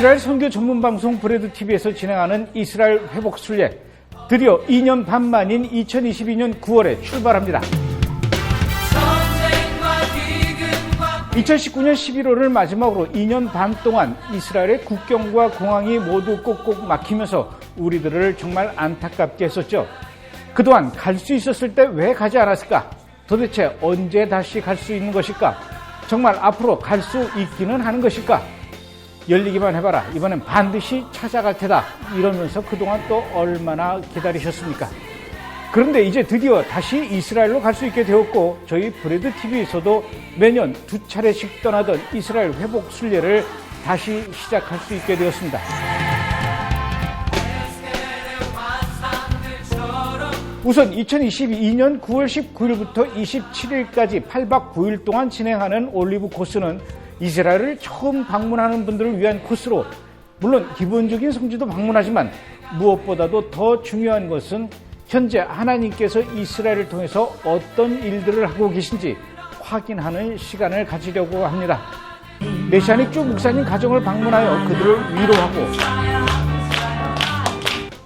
이스라엘 선교 전문 방송 브레드 TV에서 진행하는 이스라엘 회복 순례 드디어 2년 반 만인 2022년 9월에 출발합니다. 2019년 11월을 마지막으로 2년 반 동안 이스라엘의 국경과 공항이 모두 꼭꼭 막히면서 우리들을 정말 안타깝게 했었죠. 그동안 갈 수 있었을 때 왜 가지 않았을까? 도대체 언제 다시 갈 수 있는 것일까? 정말 앞으로 갈 수 있기는 하는 것일까? 열리기만 해봐라. 이번엔 반드시 찾아갈 테다. 이러면서 그동안 또 얼마나 기다리셨습니까? 그런데 이제 드디어 다시 이스라엘로 갈 수 있게 되었고 저희 브레드 TV에서도 매년 두 차례씩 떠나던 이스라엘 회복 순례를 다시 시작할 수 있게 되었습니다. 우선 2022년 9월 19일부터 27일까지 8박 9일 동안 진행하는 올리브 코스는 이스라엘을 처음 방문하는 분들을 위한 코스로 물론 기본적인 성지도 방문하지만 무엇보다도 더 중요한 것은 현재 하나님께서 이스라엘을 통해서 어떤 일들을 하고 계신지 확인하는 시간을 가지려고 합니다. 메시아닉 주 목사님 가정을 방문하여 그들을 위로하고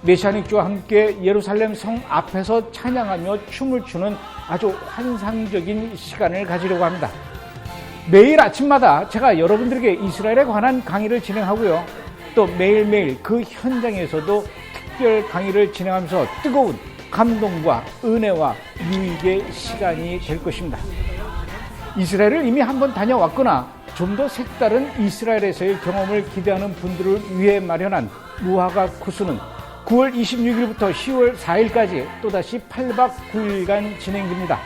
메시아닉 주와 함께 예루살렘 성 앞에서 찬양하며 춤을 추는 아주 환상적인 시간을 가지려고 합니다. 매일 아침마다 제가 여러분들에게 이스라엘에 관한 강의를 진행하고요. 또 매일매일 그 현장에서도 특별 강의를 진행하면서 뜨거운 감동과 은혜와 유익의 시간이 될 것입니다. 이스라엘을 이미 한번 다녀왔거나 좀 더 색다른 이스라엘에서의 경험을 기대하는 분들을 위해 마련한 무화과 코스는 9월 26일부터 10월 4일까지 또다시 8박 9일간 진행됩니다.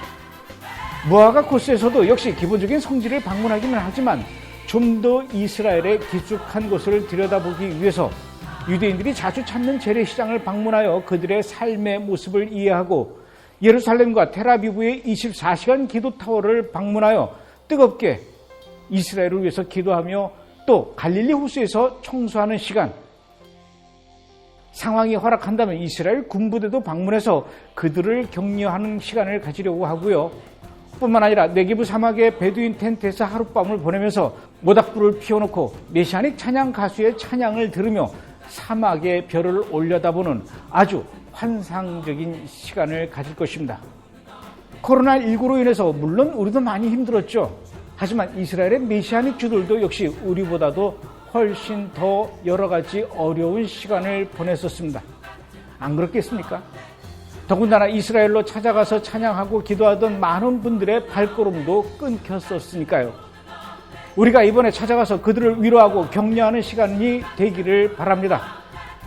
무화과 코스에서도 역시 기본적인 성지를 방문하기는 하지만 좀 더 이스라엘의 깊숙한 곳을 들여다보기 위해서 유대인들이 자주 찾는 재래시장을 방문하여 그들의 삶의 모습을 이해하고 예루살렘과 테라비브의 24시간 기도타워를 방문하여 뜨겁게 이스라엘을 위해서 기도하며 또 갈릴리 호수에서 청소하는 시간 상황이 허락한다면 이스라엘 군부대도 방문해서 그들을 격려하는 시간을 가지려고 하고요. 뿐만 아니라 네기브 사막의 베두인 텐트에서 하룻밤을 보내면서 모닥불을 피워놓고 메시아닉 찬양 가수의 찬양을 들으며 사막의 별을 올려다보는 아주 환상적인 시간을 가질 것입니다. 코로나19로 인해서 물론 우리도 많이 힘들었죠. 하지만 이스라엘의 메시아닉 주들도 역시 우리보다도 훨씬 더 여러 가지 어려운 시간을 보냈었습니다. 안 그렇겠습니까? 더군다나 이스라엘로 찾아가서 찬양하고 기도하던 많은 분들의 발걸음도 끊겼었으니까요. 우리가 이번에 찾아가서 그들을 위로하고 격려하는 시간이 되기를 바랍니다.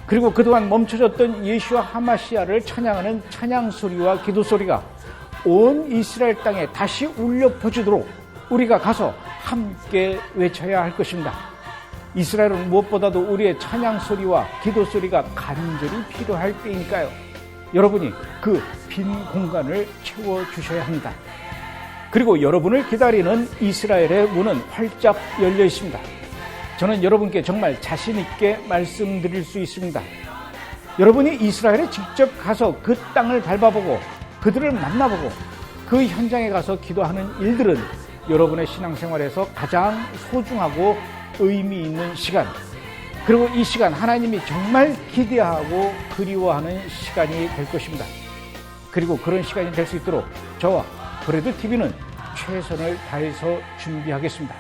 그리고 그동안 멈춰졌던 예수와 하마시아를 찬양하는 찬양 소리와 기도 소리가 온 이스라엘 땅에 다시 울려 퍼지도록 우리가 가서 함께 외쳐야 할 것입니다. 이스라엘은 무엇보다도 우리의 찬양 소리와 기도 소리가 간절히 필요할 때이니까요. 여러분이 그 빈 공간을 채워 주셔야 합니다. 그리고 여러분을 기다리는 이스라엘의 문은 활짝 열려 있습니다. 저는 여러분께 정말 자신있게 말씀드릴 수 있습니다. 여러분이 이스라엘에 직접 가서 그 땅을 밟아보고 그들을 만나보고 그 현장에 가서 기도하는 일들은 여러분의 신앙생활에서 가장 소중하고 의미 있는 시간, 그리고 이 시간 하나님이 정말 기대하고 그리워하는 시간이 될 것입니다. 그리고 그런 시간이 될 수 있도록 저와 브레드 TV는 최선을 다해서 준비하겠습니다.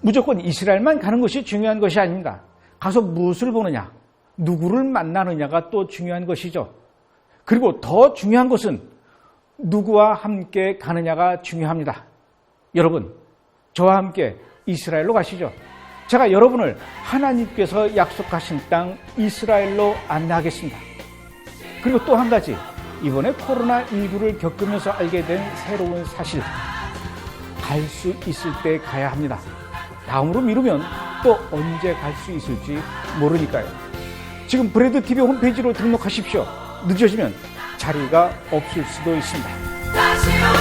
무조건 이스라엘만 가는 것이 중요한 것이 아닙니다. 가서 무엇을 보느냐, 누구를 만나느냐가 또 중요한 것이죠. 그리고 더 중요한 것은 누구와 함께 가느냐가 중요합니다. 여러분, 저와 함께 이스라엘로 가시죠. 제가 여러분을 하나님께서 약속하신 땅 이스라엘로 안내하겠습니다. 그리고 또 한 가지, 이번에 코로나19를 겪으면서 알게 된 새로운 사실. 갈 수 있을 때 가야 합니다. 다음으로 미루면 또 언제 갈 수 있을지 모르니까요. 지금 브레드 TV 홈페이지로 등록하십시오. 늦어지면 자리가 없을 수도 있습니다.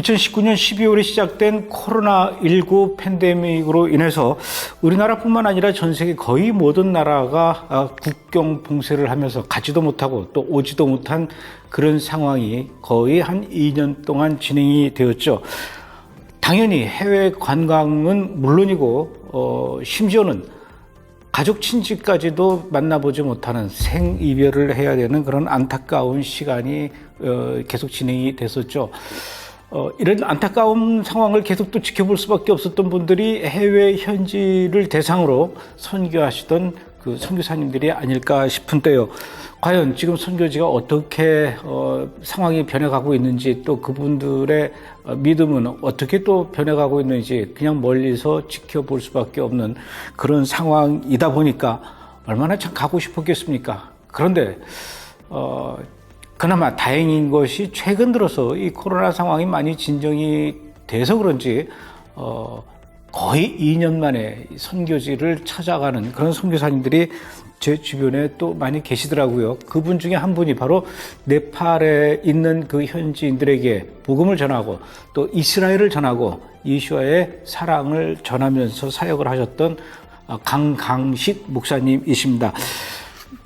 2019년 12월에 시작된 코로나19 팬데믹으로 인해서 우리나라뿐만 아니라 전 세계 거의 모든 나라가 아, 국경 봉쇄를 하면서 가지도 못하고 또 오지도 못한 그런 상황이 거의 한 2년 동안 진행이 되었죠. 당연히 해외 관광은 물론이고 어, 심지어는 가족 친지까지도 만나보지 못하는 생이별을 해야 되는 그런 안타까운 시간이 어, 계속 진행이 됐었죠. 어, 이런 안타까운 상황을 계속 또 지켜볼 수밖에 없었던 분들이 해외 현지를 대상으로 선교하시던 그 선교사님들이 아닐까 싶은데요. 과연 지금 선교지가 어떻게 어, 상황이 변해가고 있는지 또 그분들의 어, 믿음은 어떻게 또 변해가고 있는지 그냥 멀리서 지켜볼 수밖에 없는 그런 상황이다 보니까 얼마나 참 가고 싶었겠습니까? 그런데 어, 그나마 다행인 것이 최근 들어서 이 코로나 상황이 많이 진정이 돼서 그런지 어, 거의 2년 만에 선교지를 찾아가는 그런 선교사님들이 제 주변에 또 많이 계시더라고요. 그분 중에 한 분이 바로 네팔에 있는 그 현지인들에게 복음을 전하고 또 이스라엘을 전하고 이슈아의 사랑을 전하면서 사역을 하셨던 어, 강강식 목사님이십니다.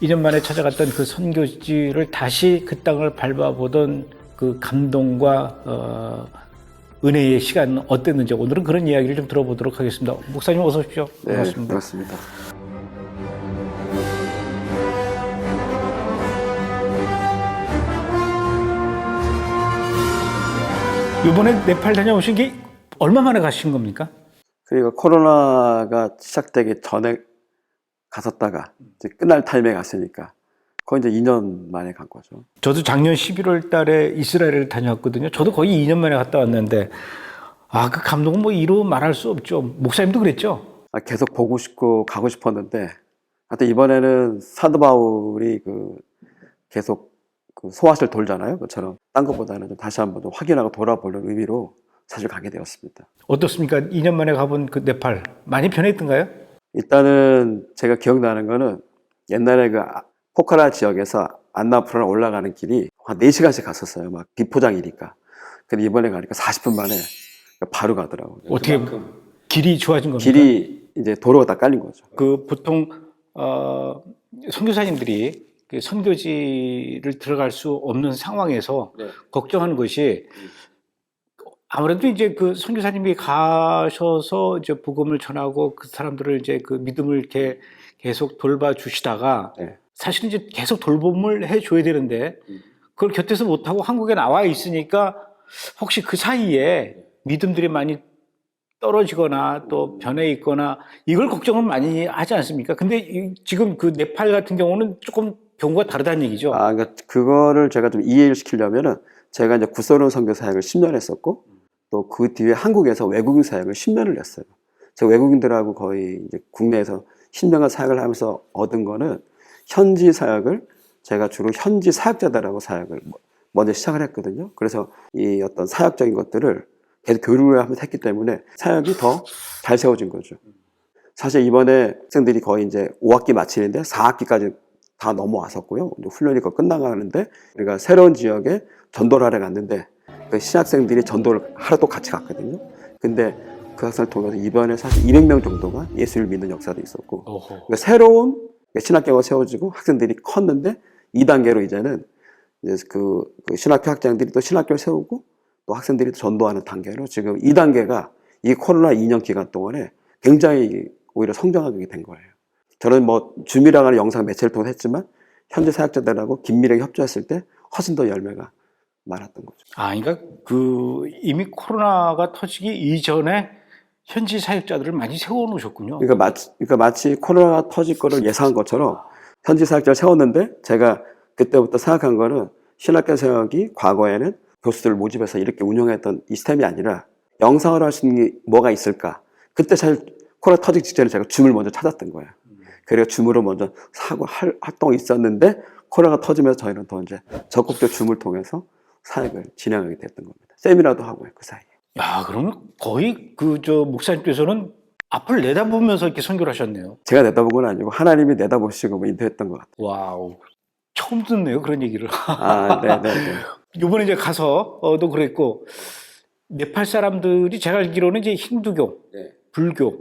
2년 만에 찾아갔던 그 선교지를 다시 그 땅을 밟아보던 그 감동과 어, 은혜의 시간 어땠는지 오늘은 그런 이야기를 좀 들어보도록 하겠습니다. 목사님 어서 오십시오. 네, 반갑습니다. 반갑습니다. 이번에 네팔 다녀오신 게 얼마 만에 가신 겁니까? 그러니까 코로나가 시작되기 전에 갔었다가 이제 끝날 타임에 갔으니까 거의 이제 2년 만에 간 거죠. 저도 작년 11월 달에 이스라엘을 다녀왔거든요. 저도 거의 2년 만에 갔다 왔는데 아, 그 감동은 뭐 이루 말할 수 없죠. 목사님도 그랬죠? 아, 계속 보고 싶고 가고 싶었는데 하여튼 이번에는 사도 바울이 그 계속 그 소화실 돌잖아요. 그처럼 딴 것보다는 좀 다시 한번 좀 확인하고 돌아보려는 의미로 사실 가게 되었습니다. 어떻습니까? 2년 만에 가본 그 네팔 많이 변했던가요? 일단은 제가 기억나는 거는 옛날에 그 아- 포카라 지역에서 안나푸르나 올라가는 길이 한 4시간씩 갔었어요. 막 비포장이니까. 근데 이번에 가니까 40분 만에 바로 가더라고요. 어떻게 길이 좋아진 겁니까? 길이 이제 도로가 다 깔린 거죠. 그 보통 어, 선교사님들이 그 선교지를 들어갈 수 없는 상황에서 네. 걱정하는 것이 아무래도 이제 그 선교사님이 가셔서 이제 복음을 전하고 그 사람들을 이제 그 믿음을 이렇게 계속 돌봐 주시다가 네. 사실은 이제 계속 돌봄을 해 줘야 되는데 음. 그걸 곁에서 못 하고 한국에 나와 있으니까 혹시 그 사이에 믿음들이 많이 떨어지거나 또 변해 있거나 이걸 걱정을 많이 하지 않습니까? 근데 이- 지금 그 네팔 같은 경우는 조금 경우가 다르다는 얘기죠. 아, 그러니까 그거를 제가 좀 이해를 시키려면은 제가 이제 구소론 선교 사역을 10년 했었고 또 그 뒤에 한국에서 외국인 사역을 10년을 했어요. 제가 외국인들하고 거의 이제 국내에서 10년간 사역을 하면서 얻은 거는 현지 사역을 제가 주로 현지 사역자들하고 사역을 뭐- 먼저 시작을 했거든요. 그래서 이 어떤 사역적인 것들을 계속 교류를 하면서 했기 때문에 사역이 더 잘 세워진 거죠. 사실 이번에 학생들이 거의 이제 5학기 마치는데 4학기까지 다 넘어왔었고요. 훈련이 끝나가는데 우리가 새로운 지역에 전도를 하러 갔는데 그 신학생들이 전도를 하러 또 같이 갔거든요. 근데 그 학생을 통해서 이번에 사실 200명 정도가 예수를 믿는 역사도 있었고. 그러니까 새로운 신학교가 세워지고 학생들이 컸는데 2단계로 이제는 이제 그, 그 신학교 학장들이 또 신학교를 세우고 또 학생들이 또 전도하는 단계로 지금 2단계가 이 코로나 2년 기간 동안에 굉장히 오히려 성장하게 된 거예요. 저는 뭐 줌이라고 하는 영상 매체를 통해 했지만 현재 사역자들하고 긴밀하게 협조했을 때 훨씬 더 열매가 많았던 거죠. 아, 그러니까 그 이미 코로나가 터지기 이전에 현지 사역자들을 많이 세워 놓으셨군요. 그러니까 마치, 그러니까 마치 코로나가 터질 거를 예상한 것처럼 현지 사역자를 세웠는데 제가 그때부터 생각한 거는 신학교 사역이 과거에는 교수들을 모집해서 이렇게 운영했던 이 시스템이 아니라 영상으로 할 수 있는 게 뭐가 있을까? 그때 사실 코로나 터지기 직전에 제가 줌을 먼저 찾았던 거예요. 그래서 줌으로 먼저 사고 할 활동이 있었는데 코로나가 터지면서 저희는 더 이제 적극적 줌을 통해서 사역을 진행하게 됐던 겁니다. 세미나도 하고요, 그 사이에. 야, 그러면 거의 그 저 목사님께서는 앞을 내다보면서 이렇게 선교를 하셨네요. 제가 내다본 건 아니고 하나님이 내다보시고 뭐 인도했던 것 같아요. 와우. 처음 듣네요, 그런 얘기를. 아, 네, 네, 네. 요번에 이제 가서, 어, 도 그랬고, 네팔 사람들이 제가 알기로는 이제 힌두교, 네. 불교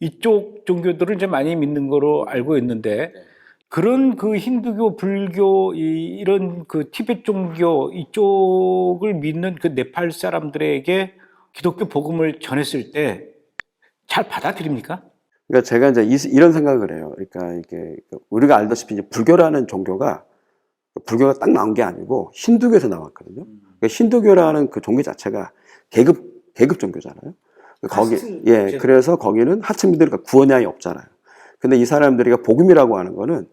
이쪽 종교들을 이제 많이 믿는 거로 알고 있는데 네. 그런 그 힌두교, 불교 이, 이런 그 티베트 종교 이쪽을 믿는 그 네팔 사람들에게 기독교 복음을 전했을 때 잘 받아들입니까? 그러니까 제가 이제 이, 이런 생각을 해요. 그러니까 이게 우리가 알다시피 이제 불교라는 종교가 불교가 딱 나온 게 아니고 힌두교에서 나왔거든요. 그러니까 힌두교라는 그 종교 자체가 계급 계급 종교잖아요. 거기 하층 예. 그래서 거기는 하층민들이 그러니까 구원량이 없잖아요. 근데 이 사람들이 복음이라고 하는 거는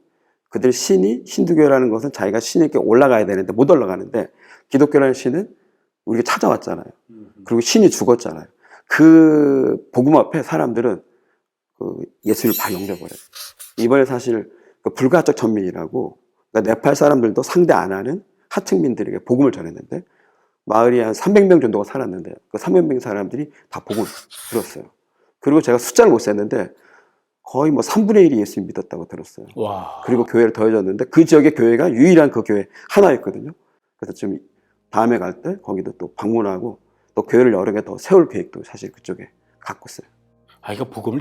그들 신이 힌두교라는 것은 자기가 신에게 올라가야 되는데 못 올라가는데 기독교라는 신은 우리가 찾아왔잖아요. 그리고 신이 죽었잖아요. 그 복음 앞에 사람들은 그 예수를 다 용접을 해요. 이번에 사실 그 불가적 천민이라고 그러니까 네팔 사람들도 상대 안 하는 하층민들에게 복음을 전했는데 마을이 한 300명 정도가 살았는데 그 300명 사람들이 다 복음을 들었어요. 그리고 제가 숫자를 못 셌는데 거의 뭐 3분의 1이 예수 믿었다고 들었어요. 와. 그리고 교회를 더해졌는데 그 지역의 교회가 유일한 그 교회 하나였거든요. 그래서 좀 다음에 갈 때 거기도 또 방문하고 또 교회를 여러 개 더 세울 계획도 사실 그쪽에 갖고 있어요. 아, 이거 복음을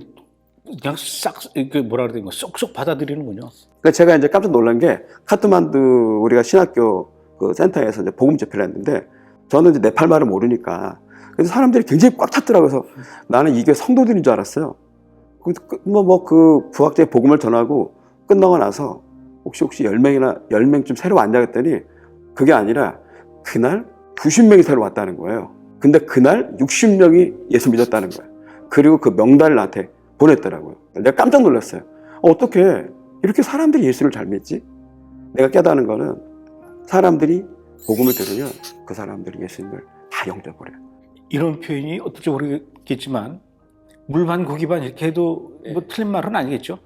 그냥 싹, 그 뭐라 그래야 되나, 쏙쏙 받아들이는군요. 그러니까 제가 이제 깜짝 놀란 게 카트만두 우리가 신학교 그 센터에서 이제 복음 집회를 했는데 저는 이제 네팔 말을 모르니까 그래서 사람들이 굉장히 꽉 찼더라고요. 그래서 나는 이게 성도들인 줄 알았어요. 뭐 뭐 그 부학자의 복음을 전하고 끝나고 나서 혹시 혹시 10명이나 10명쯤 새로 왔냐 했더니 그게 아니라 그날 90명이 새로 왔다는 거예요. 근데 그날 60명이 예수 믿었다는 거예요. 그리고 그 명단을 나한테 보냈더라고요. 내가 깜짝 놀랐어요. 어, 어떻게 이렇게 사람들이 예수를 잘 믿지? 내가 깨닫는 거는 사람들이 복음을 들으면 그 사람들이 예수님을 다 영접을 해요. 이런 표현이 어떨지 모르겠지만 물반 고기반 이렇게 해도 뭐 틀린 말은 아니겠죠?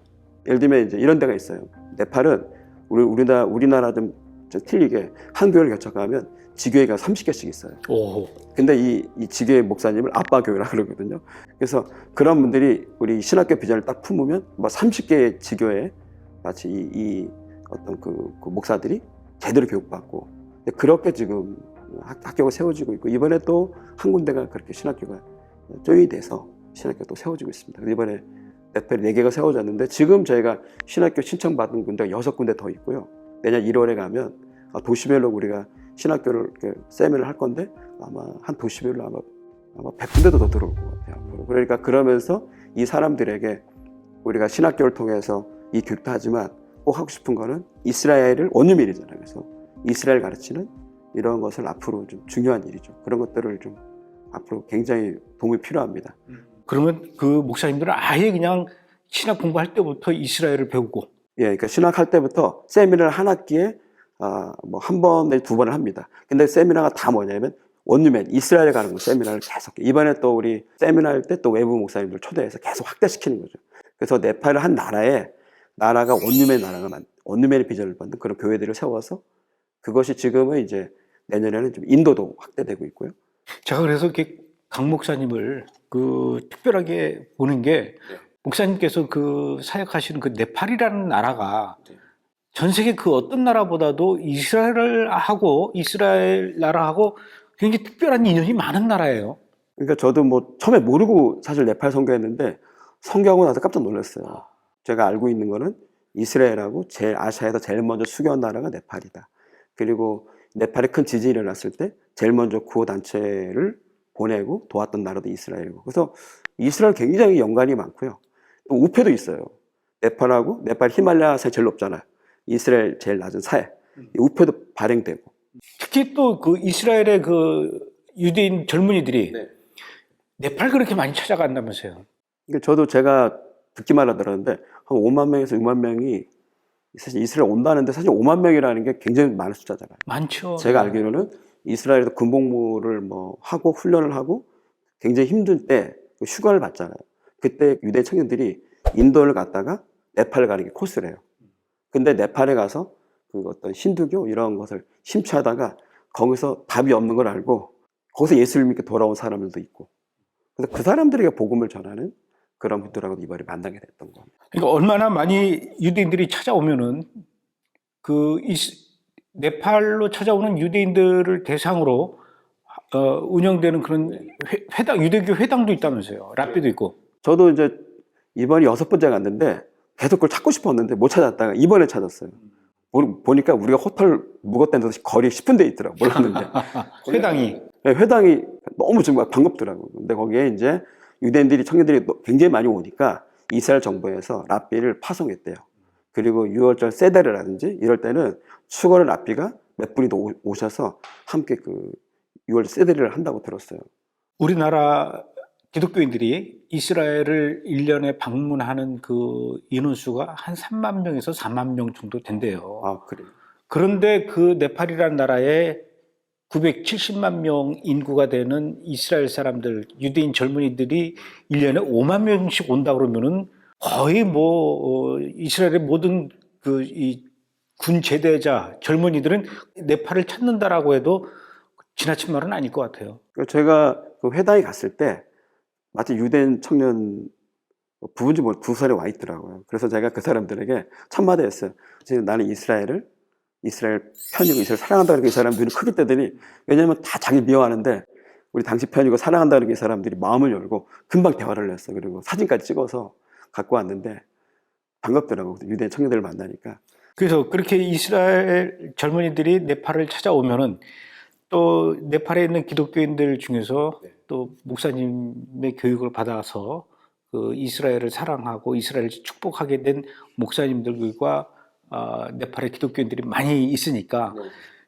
예를 들면 이제 이런 데가 있어요. 네팔은 우리 우리나라 우리나라 좀, 좀 틀리게 한 교회를 개척하면 지교회가 30개씩 있어요. 오. 근데 이, 이 지교회 목사님을 아빠 교회라 그러거든요. 그래서 그런 분들이 우리 신학교 비전을 딱 품으면 뭐 30개의 지교회 마치 이, 이 어떤 그, 그 목사들이 제대로 교육받고 그렇게 지금 학, 학교가 세워지고 있고 이번에 또 한 군데가 그렇게 신학교가 조인이 돼서 신학교가 또 세워지고 있습니다. 이번에 네팔이 4개가 세워졌는데 지금 저희가 신학교 신청받은 군데가 6군데 더 있고요. 내년 1월에 가면 아, 도시별로 우리가 신학교를 세미를 할 건데 아마 한 도시별로 아마 아마 100군데도 더 들어올 것 같아요. 앞으로. 그러니까 그러면서 이 사람들에게 우리가 신학교를 통해서 이 교육도 하지만 꼭 하고 싶은 거는 이스라엘을 원유민이잖아요. 그래서 이스라엘 가르치는 이런 것을 앞으로 좀 중요한 일이죠. 그런 것들을 좀 앞으로 굉장히 도움이 필요합니다. 그러면 그 목사님들은 아예 그냥 신학 공부할 때부터 이스라엘을 배우고 예, 그러니까 신학할 때부터 세미나를 한 학기에 아, 뭐한 번 내지 두 번을 합니다. 근데 세미나가 다 뭐냐면 원유맨 이스라엘 가는 거 세미나를 계속 해. 이번에 또 우리 세미나 할 때 또 외부 목사님들 초대해서 계속 확대시키는 거죠. 그래서 네팔을 한 나라에 나라가 원유맨 나라가 만 원유맨의 비전을 받는 그런 교회들을 세워서 그것이 지금은 이제 내년에는 좀 인도도 확대되고 있고요. 제가 그래서 이렇게 강 목사님을 그 특별하게 보는 게 목사님께서 그 사역하시는 그 네팔이라는 나라가 네. 전 세계 그 어떤 나라보다도 이스라엘하고 이스라엘 나라하고 굉장히 특별한 인연이 많은 나라예요. 그러니까 저도 뭐 처음에 모르고 사실 네팔 선교했는데 선교하고 나서 깜짝 놀랐어요. 제가 알고 있는 거는 이스라엘하고 제일 아시아에서 제일 먼저 수교한 나라가 네팔이다. 그리고 네팔에 큰 지진이 일어났을 때 제일 먼저 구호 단체를 보내고 도왔던 나라도 이스라엘이고. 그래서 이스라엘 굉장히 연관이 많고요. 또 우표도 있어요. 네팔하고 네팔 히말라야 사 제일 높잖아요. 이스라엘 제일 낮은 사해. 이 우표도 발행되고. 특히 또 그 이스라엘의 그 유대인 젊은이들이 네. 네팔 그렇게 많이 찾아간다면서요. 그러니까 저도 제가 듣기만 하더라는데 한 5만 명에서 6만 명이 사실 이스라엘 온다는데 사실 5만 명이라는 게 굉장히 많은 숫자잖아요. 많죠. 제가 알기로는 이스라엘에서 군복무를 뭐 하고 훈련을 하고 굉장히 힘들 때 휴가를 받잖아요. 그때 유대 청년들이 인도를 갔다가 네팔을 가는 게 코스래요. 근데 네팔에 가서 그 어떤 힌두교 이런 것을 심취하다가 거기서 답이 없는 걸 알고 거기서 예수를 믿게 돌아온 사람들도 있고 그래서 그 사람들에게 복음을 전하는 그런 분들하고 이번에 만나게 됐던 겁니다. 그러니까 얼마나 많이 유대인들이 찾아오면은 그 이스- 네팔로 찾아오는 유대인들을 대상으로 어, 운영되는 그런 회, 회당 유대교 회당도 있다면서요. 랍비도 있고. 저도 이제 이번이 여섯 번째 갔는데 계속 그걸 찾고 싶었는데 못 찾았다가 이번에 찾았어요. 보- 보니까 우리가 호텔 묵었던 데서 거리 10분 돼 있더라고 몰랐는데 회당이 네, 회당이 너무 정말 반갑더라고요. 근데 거기에 이제 유대인들이 청년들이 너- 굉장히 많이 오니까 이스라엘 정부에서 랍비를 파송했대요. 그리고 6월절 세데르라든지 이럴 때는 추가로 랍비가 몇 분이 더 오- 오셔서 함께 그 6월 세데르를 한다고 들었어요. 우리나라 기독교인들이 이스라엘을 1년에 방문하는 그 인원수가 한 3만 명에서 4만 명 정도 된대요. 아 그래요. 그런데 그 네팔이라는 나라에 970만 명 인구가 되는 이스라엘 사람들, 유대인 젊은이들이 1년에 5만 명씩 온다 그러면은 거의 뭐, 어, 이스라엘의 모든 그, 이, 군 제대자, 젊은이들은 네팔을 찾는다라고 해도 지나친 말은 아닐 것 같아요. 그러니까 제가 그 회당에 갔을 때 마치 유대인 청년 부분지 뭐 두 살이 와 있더라고요. 그래서 제가 그 사람들에게 첫마디 했어요. 지금 나는 이스라엘을 이스라엘 편이고 이스라엘 사랑한다 그러니까 이 사람 눈이 크게 뜨더니 왜냐면 다 자기 미워하는데 우리 당신 편이고 사랑한다 그러니까 이 사람들이 마음을 열고 금방 대화를 했어. 그리고 사진까지 찍어서 갖고 왔는데 반갑더라고요. 유대인 청년들을 만나니까. 그래서 그렇게 이스라엘 젊은이들이 네팔을 찾아오면은 또 네팔에 있는 기독교인들 중에서 또 목사님의 교육을 받아서 그 이스라엘을 사랑하고 이스라엘을 축복하게 된 목사님들과 아, 네팔의 기독교인들이 많이 있으니까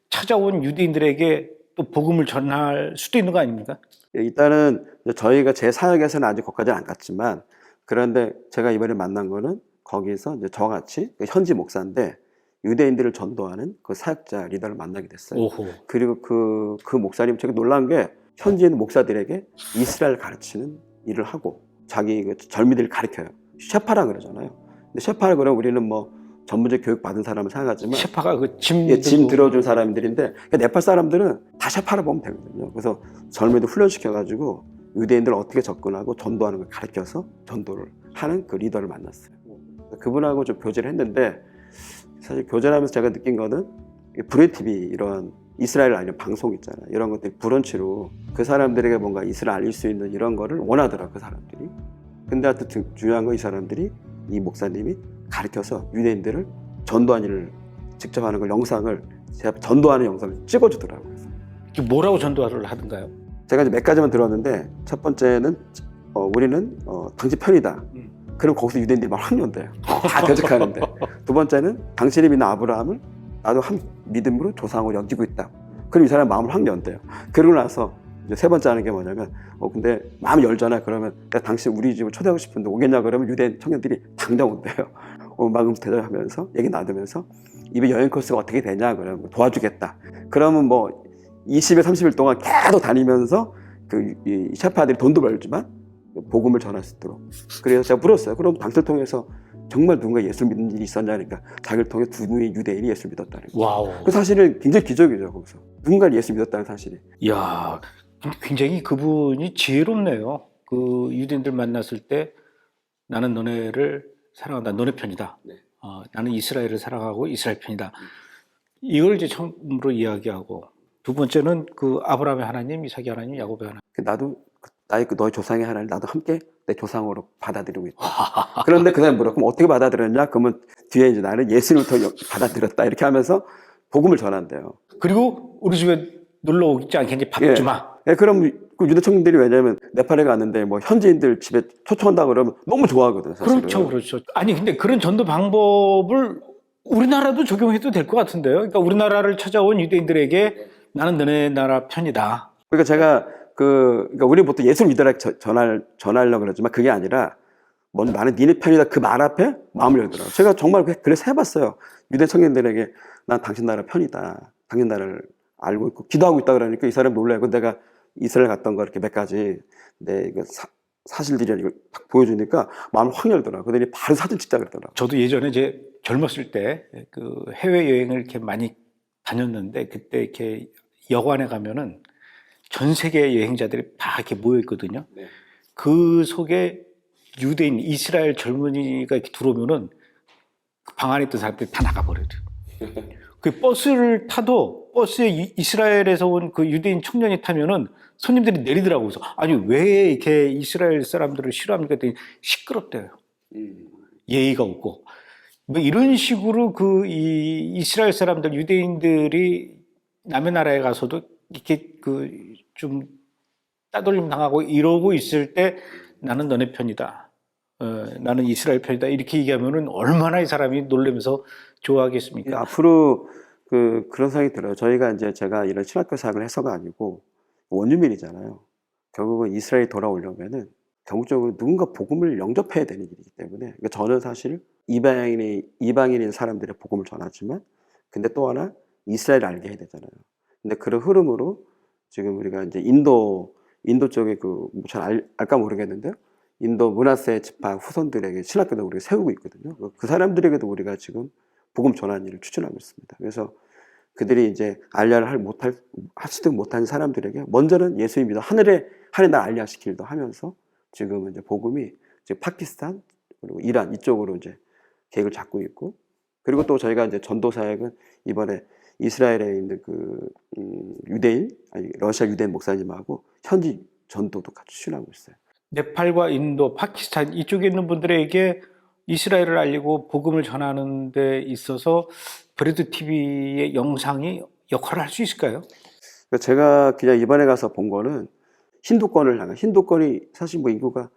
찾아온 유대인들에게 또 복음을 전할 수도 있는 거 아닙니까? 예, 일단은 저희가 제 사역에서는 아직 거기까지는 안 갔지만 그런데 제가 이번에 만난 거는 거기서 이제 저같이 그 현지 목사인데 유대인들을 전도하는 그 사역자 리더를 만나게 됐어요. 오호. 그리고 그, 그 목사님 되게 놀란 게 있는 목사들에게 이스라엘 가르치는 일을 하고 자기 그 젊이들을 가르쳐요. 셰파라 그러잖아요. 근데 셰파라 그러면 우리는 뭐 전문적 교육 받은 사람을 생각하지만 셰파가 그짐 예, 짐 들어준 사람들인데 그 네팔 사람들은 다 셰파를 보면 되거든요. 그래서 젊은이들 훈련시켜 가지고 유대인들 어떻게 접근하고 전도하는 걸 가르쳐서 전도를 하는 그 리더를 만났어요. 그분하고 좀 교제를 했는데 사실 교제를 하면서 제가 느낀 거는 브레 TV 이런 이스라엘 알리는 방송 있잖아요. 이런 것들이 브런치로 그 사람들에게 뭔가 이스라엘 알릴 수 있는 이런 거를 원하더라 그 사람들이. 근데 하여튼 중요한 건 이 사람들이 이 목사님이 가르쳐서 유대인들을 전도하는 일을 직접 하는 걸 영상을 제가 전도하는 영상을 찍어주더라고요. 이게 뭐라고 전도를 하던가요? 제가 이제 몇 가지만 들었는데 첫 번째는 어, 우리는 어, 당신 편이다. 음. 그럼 거기서 유대인들이 막 확연돼요. 다 대적하는데. 두 번째는 당신이 믿는 아브라함을 나도 한 믿음으로 조상으로 여기고 있다. 그럼 이 사람 마음을 확 연대요. 그러고 나서 이제 세 번째 하는 게 뭐냐면 어 근데 마음 열잖아. 그러면 내가 당신 우리 집을 초대하고 싶은데 오겠냐 그러면 유대인 청년들이 당장 온대요. 어, 막 대답하면서 얘기 나누면서 입에 여행 코스가 어떻게 되냐 그러면 뭐 도와주겠다. 그러면 뭐 20일 30일 동안 계속 다니면서 그이 셰파들이 돈도 벌지만 복음을 전할 수 있도록. 그래서 제가 물었어요. 그럼 당신을 통해서 정말 누군가 예수 믿는 일이 있었냐니까 자기를 통해 두 분의 유대인이 예수 믿었다는 거예요. 와우. 그 사실은 굉장히 기적이죠 거기서 누군가 예수 믿었다는 사실이. 이야, 굉장히 그분이 지혜롭네요. 그 유대인들 만났을 때 나는 너네를 사랑한다. 너네 편이다. 네. 어, 나는 이스라엘을 사랑하고 이스라엘 편이다. 이걸 이제 처음으로 이야기하고 두 번째는 그 아브라함의 하나님, 이삭의 하나님, 야곱의 하나님. 그 나도 그 나의 그 너의 조상의 하나님 나도 함께 내 조상으로 받아들이고 있다. 그런데 그 사람이 물어 그럼 어떻게 받아들였냐? 그러면 뒤에 이제 나는 더 받아들였다 이렇게 하면서 복음을 전한대요. 그리고 우리 집에 놀러 오지 않겠니? 밥 예. 주마. 예, 그럼 그 유대 청년들이 왜냐면 네팔에 갔는데 뭐 현지인들 집에 초청한다 그러면 너무 좋아하거든 사실은. 그렇죠, 그렇죠. 아니 근데 그런 전도 방법을 우리나라도 적용해도 될 것 같은데요. 그러니까 우리나라를 찾아온 유대인들에게 나는 너네 나라 편이다. 그러니까 제가 그 그러니까 우리 보통 예수를 믿으라 저- 전할 전하려고 그러지만 그게 아니라 먼저 나는 니네 편이다 그 말 앞에 마음을 열더라고요. 제가 정말 그- 그래서 해봤어요. 유대 청년들에게 난 당신 나라 편이다. 당신 나라를 알고 있고 기도하고 있다 그러니까 이 사람 놀래고 내가 이스라엘 갔던 거 이렇게 몇 가지 내 이거 사, 사실들이 이걸 딱 보여주니까 마음을 확 열더라고요. 그들이 바로 사진 찍자 그러더라고요. 저도 예전에 이제 젊었을 때 그 해외 여행을 이렇게 많이 다녔는데 그때 이렇게 여관에 가면은 전 세계 여행자들이 다 이렇게 모여 있거든요. 네. 그 속에 유대인 이스라엘 젊은이가 이렇게 들어오면은 그방 안에 있던 사람들이 다 나가버려요. 그 버스를 타도 버스에 이- 이스라엘에서 온 그 유대인 청년이 타면은 손님들이 내리더라고 그래서 아니 왜 이렇게 이스라엘 사람들을 싫어합니까? 했더니 시끄럽대요. 예의가 없고 뭐 이런 식으로 그 이 이스라엘 사람들 유대인들이 남의 나라에 가서도 이렇게 그 좀 따돌림 당하고 이러고 있을 때 나는 너네 편이다. 어, 나는 이스라엘 편이다. 이렇게 얘기하면은 얼마나 이 사람이 놀라면서 좋아하겠습니까? 앞으로 그 그런 생각이 들어요. 저희가 이제 제가 이런 신학교 사역을 해서가 아니고 원주민이잖아요. 결국은 이스라엘 돌아오려면은 결국적으로 누군가 복음을 영접해야 되는 일이기 때문에 그러니까 저는 사실 이방인이 이방인인 사람들의 복음을 전하지만 근데 또 하나 이스라엘 을 알게 해야 되잖아요. 근데 그런 흐름으로 지금 우리가 이제 인도 인도 쪽에 그잘 알까 모르겠는데 인도 문화세 집파 후손들에게 신학교도 우리가 세우고 있거든요. 그 사람들에게도 우리가 지금 복음 전환 일을 추진하고 있습니다. 그래서 그들이 이제 알리아를 할 못할 하지도 못한 사람들에게 먼저는 믿어 하늘에 하늘 날 알리아 시킬 도 하면서 지금은 이제 복음이 이제 파키스탄 그리고 이란 이쪽으로 이제 계획을 잡고 있고 그리고 또 저희가 이제 전도 사역은 이번에 이스라엘에 있는 그 음, 유대인 아니 러시아 유대인 목사님하고 현지 전도도 같이 추진하고 있어요. 네팔과 인도, 파키스탄 이쪽에 있는 분들에게 이스라엘을 알리고 복음을 전하는 데 있어서 브레드 TV의 영상이 역할을 할 수 있을까요? 그러니까 제가 그냥 이번에 가서 본 거는 힌두권을 향한 힌두권이 사실 뭐 인구가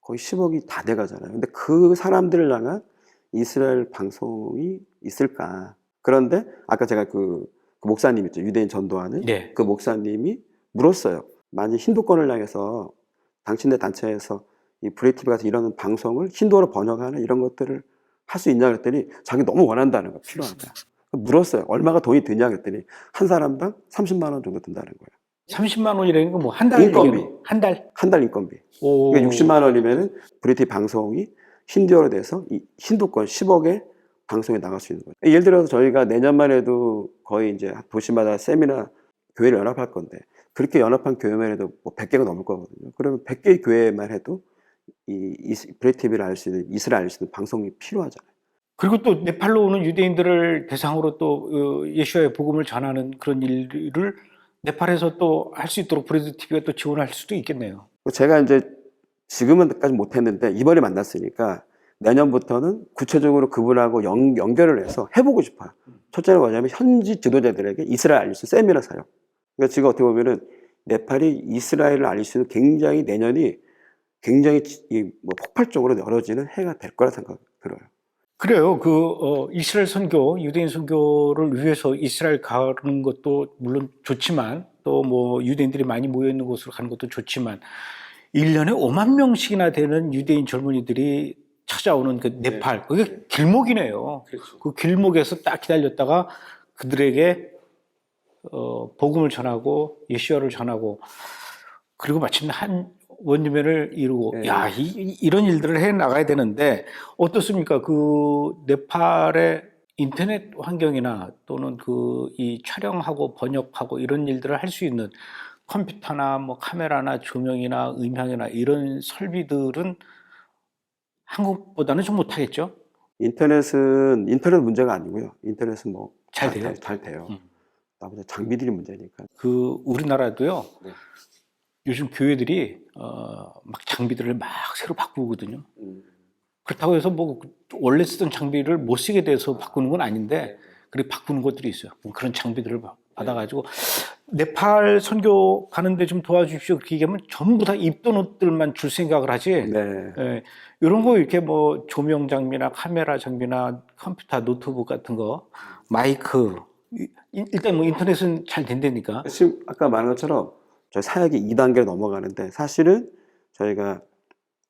거의 10억이 다 돼가잖아요. 근데 그 사람들을 향한 이스라엘 방송이 있을까? 그런데 아까 제가 그, 그 목사님 있죠 유대인 전도하는 네. 그 목사님이 물었어요. 만약 힌두권을 향해서 당신네 단체에서 이 브레이티브 같은 이런 방송을 힌두어로 번역하는 이런 것들을 할 수 있냐 그랬더니 자기 너무 원한다는 거 거야. 물었어요. 얼마가 돈이 드냐 그랬더니 한 사람당 30만 원 정도 든다는 거예요. 30만 원이라는 건 뭐 한 달 인건비. 한 달. 한 달 인건비. 오. 그러니까 60만 원이면은 브리티 방송이 힌디어로 돼서 이 힌두권 10억의 방송에 나갈 수 있는 거예요. 예를 들어서 저희가 내년만 해도 거의 이제 도시마다 세미나 교회를 연합할 건데 그렇게 연합한 교회만 해도 뭐 100개가 넘을 거거든요. 그러면 100개의 교회만 해도 이, 이 브레이티비를 알 수 있는 이스라엘 알 수 있는 방송이 필요하잖아요. 그리고 또 네팔로 오는 유대인들을 대상으로 또 어, 예수와의 복음을 전하는 그런 일을 네팔에서 또 할 수 있도록 브레드 TV가 또 지원할 수도 있겠네요. 제가 이제 지금은까지 못했는데 이번에 만났으니까 내년부터는 구체적으로 그분하고 연, 연결을 해서 해보고 싶어요. 첫째는 뭐냐면 현지 지도자들에게 이스라엘 알릴 수 있는 세미나 사역. 그러니까 지금 어떻게 보면은 네팔이 이스라엘을 알릴 수 있는 굉장히 내년이 굉장히 지- 이뭐 폭발적으로 열어지는 해가 될 거라 생각 들어요. 그래요. 그 어, 이스라엘 선교, 유대인 선교를 위해서 이스라엘 가는 것도 물론 좋지만 또 뭐 유대인들이 많이 모여 있는 곳으로 가는 것도 좋지만 1년에 5만 명씩이나 되는 유대인 젊은이들이 찾아오는 그 네팔, 그게 길목이네요. 그 길목에서 딱 기다렸다가 그들에게 어, 복음을 전하고 예수와를 전하고 그리고 마침내 한 원주민을 이루고 네. 야 이, 이런 일들을 해 나가야 되는데 어떻습니까? 그 네팔의 인터넷 환경이나 또는 그 이 촬영하고 번역하고 이런 일들을 할 수 있는 컴퓨터나 뭐 카메라나 조명이나 음향이나 이런 설비들은 한국보다는 좀 못하겠죠? 인터넷은 인터넷 문제가 아니고요. 인터넷은 뭐잘 돼요? 잘 돼요. 음. 나머지 장비들이 문제니까. 그 우리나라도요. 네. 요즘 교회들이 어, 막 장비들을 막 새로 바꾸거든요. 음. 그렇다고 해서 뭐 원래 쓰던 장비를 못 쓰게 돼서 바꾸는 건 아닌데 그렇게 바꾸는 것들이 있어요. 그런 장비들을 받- 받아가지고 네팔 선교 가는데 좀 도와주십시오 그렇게 얘기하면 전부 다 입던 옷들만 줄 생각을 하지. 네. 예, 이런 거 이렇게 뭐 조명 장비나 카메라 장비나 컴퓨터 노트북 같은 거 마이크 이- 일단 뭐 인터넷은 잘 된다니까. 지금 아까 말한 것처럼 저희 사역이 2단계로 넘어가는데 사실은 저희가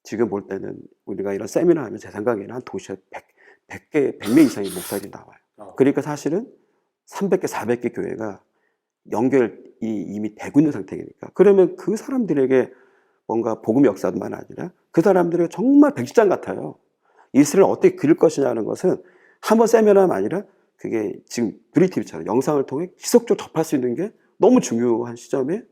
지금 볼 때는 우리가 이런 세미나 하면 제 생각에는 한 도시에 100, 100개, 100명 이상의 목사들이 나와요. 그러니까 사실은 300개, 400개 교회가 연결이 이미 되고 있는 상태니까. 그러면 그 사람들에게 뭔가 복음 역사뿐만 아니라 그 사람들에게 정말 백지장 같아요. 이스라엘 어떻게 그릴 것이냐는 것은 한번 세미나가 아니라 그게 지금 브리티비처럼 영상을 통해 지속적으로 접할 수 있는 게 너무 중요한 시점에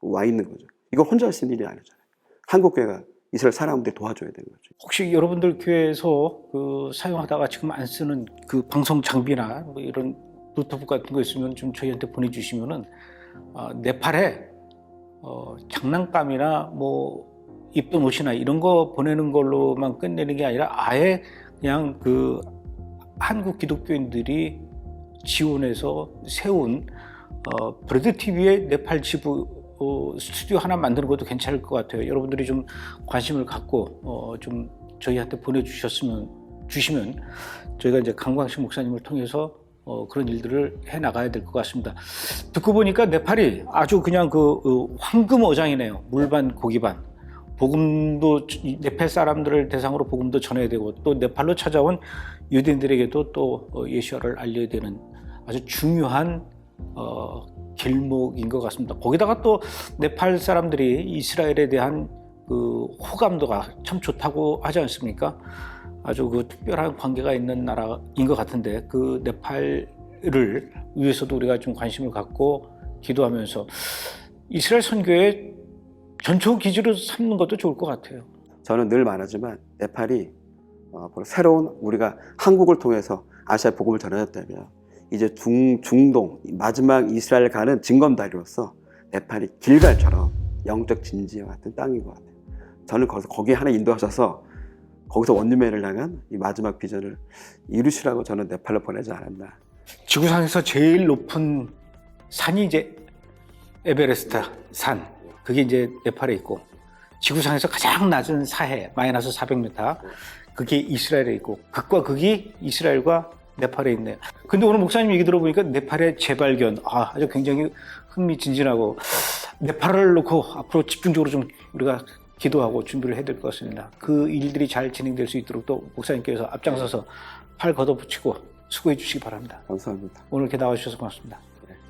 와 있는 거죠. 이걸 혼자 할 수 있는 일이 아니잖아요. 한국 교회가 이스라엘 사람들이 도와줘야 되는 거죠. 혹시 여러분들 교회에서 그 사용하다가 지금 안 쓰는 그 방송 장비나 뭐 이런 노트북 같은 거 있으면 좀 저희한테 보내주시면은 어, 네팔에 어, 장난감이나 뭐 입던 옷이나 이런 거 보내는 걸로만 끝내는 게 아니라 아예 그냥 그 한국 기독교인들이 지원해서 세운 어, 브레드 TV의 네팔 지부 어, 스튜디오 하나 만드는 것도 괜찮을 것 같아요. 여러분들이 좀 관심을 갖고 어, 좀 저희한테 보내주셨으면 주시면 저희가 이제 강광식 목사님을 통해서 어, 그런 일들을 해 나가야 될 것 같습니다. 듣고 보니까 네팔이 아주 그냥 그 어, 황금 어장이네요. 물반 고기반. 복음도 이 네팔 사람들을 대상으로 복음도 전해야 되고 또 네팔로 찾아온 유대인들에게도 또 어, 예수와를 알려야 되는 아주 중요한 어, 길목인 것 같습니다. 거기다가 또 네팔 사람들이 이스라엘에 대한 그 호감도가 참 좋다고 하지 않습니까? 아주 그 특별한 관계가 있는 나라인 것 같은데 그 네팔을 위해서도 우리가 좀 관심을 갖고 기도하면서 이스라엘 선교의 전초 기지로 삼는 것도 좋을 것 같아요. 저는 늘 말하지만 네팔이 어, 새로운 우리가 한국을 통해서 아시아 복음을 전해졌다면 이제 중, 중동 마지막 이스라엘 가는 징검다리로서 네팔이 길갈처럼 영적 진지와 같은 땅인 것 같아요. 저는 거기서 거기에 하나 인도하셔서 거기서 원주민을 향한 이 마지막 비전을 이루시라고 저는 네팔로 보내지 않았나. 지구상에서 제일 높은 산이 이제 에베레스트 산. 그게 이제 네팔에 있고 지구상에서 가장 낮은 사해 마이너스 400m. 그게 이스라엘에 있고 극과 극이 이스라엘과 네팔에 있네요. 근데 오늘 목사님 얘기 들어보니까 네팔의 재발견 아, 아주 굉장히 흥미진진하고 네팔을 놓고 앞으로 집중적으로 좀 우리가 기도하고 준비를 해야 될 것 같습니다. 그 일들이 잘 진행될 수 있도록 또 목사님께서 앞장서서 팔 걷어붙이고 수고해 주시기 바랍니다. 감사합니다. 오늘 이렇게 나와주셔서 고맙습니다.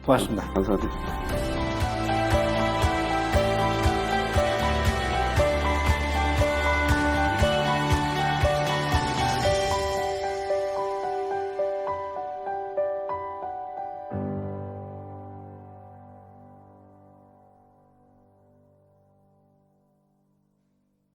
고맙습니다. 감사합니다.